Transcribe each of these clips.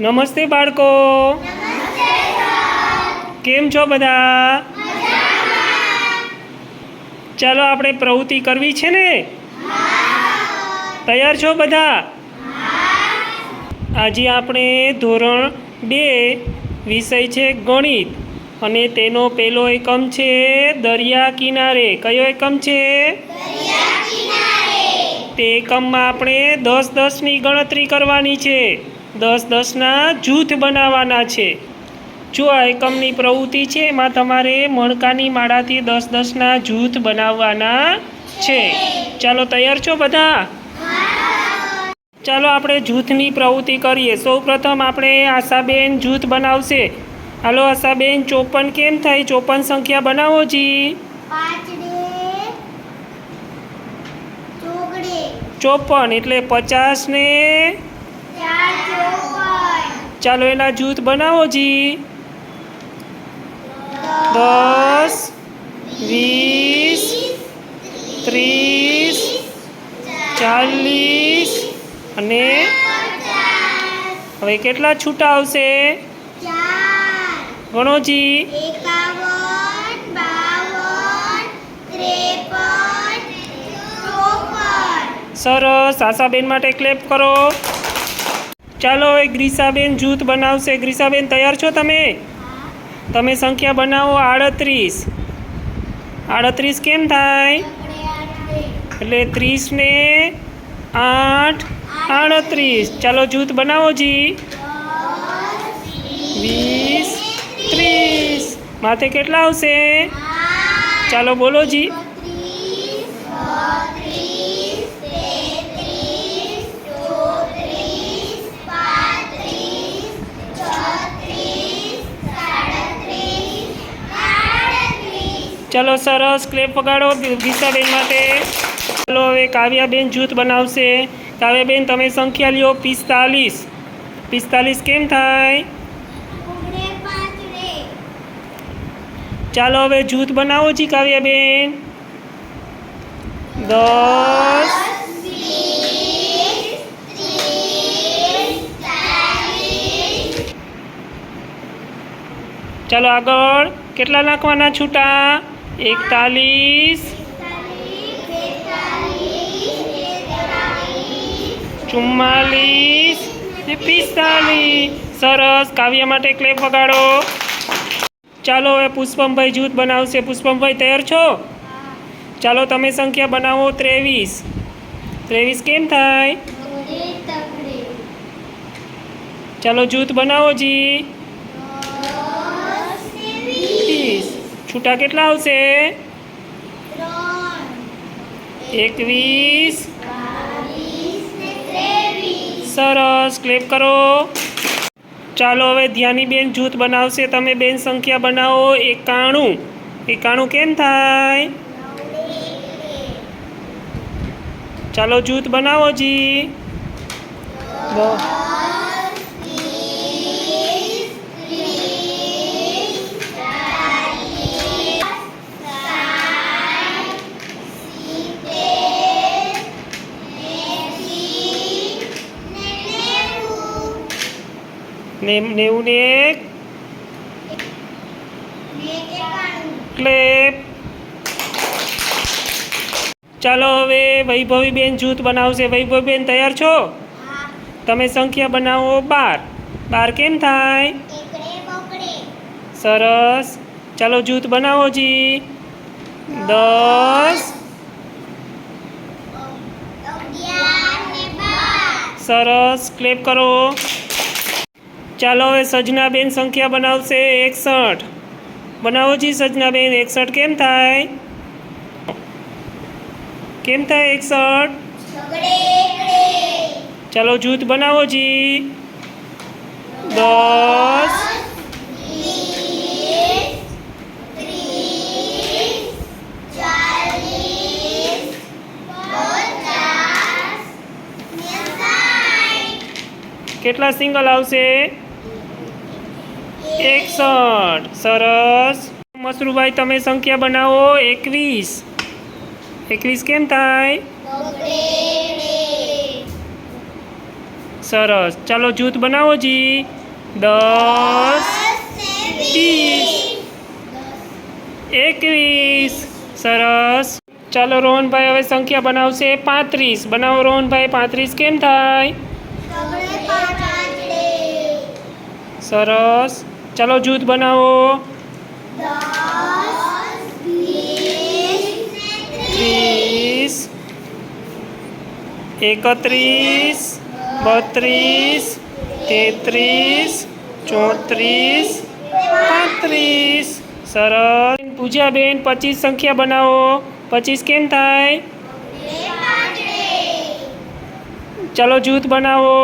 નમસ્તે બાળકો. કેમ છો બધા? ચાલો આપણે પ્રવૃત્તિ કરવી છે ને? તૈયાર છો બધા? આજે આપણે ધોરણ બે વિષય છે ગણિત. અને તેનો પહેલો એકમ છે દરિયા કિનારે. કયો એકમ છે? તે એકમમાં આપણે દસ દસની ગણતરી કરવાની છે. દસ દસના જૂથ બનાવવાના છે. જો આ એકમની પ્રવૃત્તિ છે એમાં તમારે મણકાની માળાથી દસ દસના જૂથ બનાવવાના છે. ચાલો તૈયાર છો બધા? ચાલો આપણે જૂથની પ્રવૃત્તિ કરીએ. સૌ પ્રથમ આપણે આશાબેન જૂથ બનાવશે. હાલો આશાબેન ચોપન કેમ થાય? ચોપન સંખ્યા બનાવો જી. ચોપન એટલે પચાસ ને ચાલો એના જૂથ બનાવો જી. દસ વીસ ત્રીસ ચાલીસ અને હવે કેટલા છૂટા આવશે? ચાર ગણો જી. એકાવન બાવન ત્રેપન ચોપન. સરસ. આશાબેન માટે ક્લેપ કરો. ચાલો હવે ગ્રીસાબેન જૂથ બનાવશે. ગ્રીસાબેન, તૈયાર છો તમે? તમે સંખ્યા બનાવો આડત્રીસ. આડત્રીસ કેમ થાય? એટલે ત્રીસ ને આઠ આડત્રીસ. ચાલો જૂથ બનાવો જી. વીસ, ત્રીસ. માથે કેટલા આવશે? ચાલો બોલો જી. ચાલો સરસ ક્લેપ વગાડો ગીતાબેન માટે. ચાલો હવે કાવ્યાબેન જૂથ બનાવશે. કાવ્યાબેન, તમે સંખ્યા લ્યો પિસ્તાલીસ. પિસ્તાલીસ કેમ થાય? ચાલો હવે જૂથ બનાવો જી કાવ્યાબેન. દસ. ચાલો આગળ. કેટલા નાખવાના છૂટા? એકતાલીસ. ચુમ્માલીસ. ને પિસ્તાલીસ. સરસ. કાવ્ય માટે ક્લેપ વગાડો. ચાલો હવે પુષ્પમભાઈ જૂથ બનાવશે. પુષ્પમભાઈ, તૈયાર છો? ચાલો તમે સંખ્યા બનાવો. ત્રેવીસ. ત્રેવીસ કેમ થાય? ચાલો જૂથ બનાવો જી ત્રીસ છૂટા કેટલા આવશે? એકવીસ. સરસ ક્લેપ કરો. ચાલો હવે ધ્યાની બેન જૂથ બનાવશે. તમે બેન સંખ્યા બનાવો. એકાણું. એકાણું કેમ થાય? ચાલો જૂથ બનાવો જી. બ- ને નેવું ને એક. ક્લેપ. ચાલો હવે વૈભવીબેન જૂથ બનાવશે. વૈભવીબેન, તૈયાર છો? તમે સંખ્યા બનાવો બાર. બાર કેમ થાય? સરસ. ચાલો જૂથ બનાવો જી. દસ. સરસ. ક્લેપ કરો. ચાલો હવે સજનાબેન સંખ્યા બનાવશે એકસઠ. બનાવો જી સજનાબેન, એકસઠ કેમ થાય? કેમ થાય એકસઠ? ચાલો જૂથ બનાવો જી. દસ, કેટલા સિંગલ આવશે? એકસઠ. સરસ. મસરૂભાઈ, તમે સંખ્યા બનાવો. એકવીસ. એકવીસ કેમ થાય? સરસ. ચાલો જૂથ બનાવો જી. દસ. વીસ. એકવીસ. સરસ. ચાલો રોહનભાઈ હવે સંખ્યા બનાવશે. પાંત્રીસ. બનાવો રોહનભાઈ, પાંત્રીસ કેમ થાય? સરસ. ચાલો જૂથ બનાવો ત્રીસ એકત્રીસ બત્રીસ તેત્રીસ ચોત્રીસ પાંત્રીસ સરસ પૂજાબેન પચીસ સંખ્યા બનાવો પચીસ કેમ થાય ચાલો જૂથ બનાવો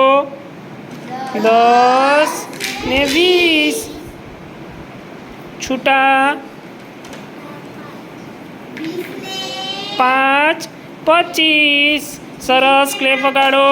દસ ને વીસ છૂટા. પાંચ પચીસ. સરસ ક્લેપ વગાડો.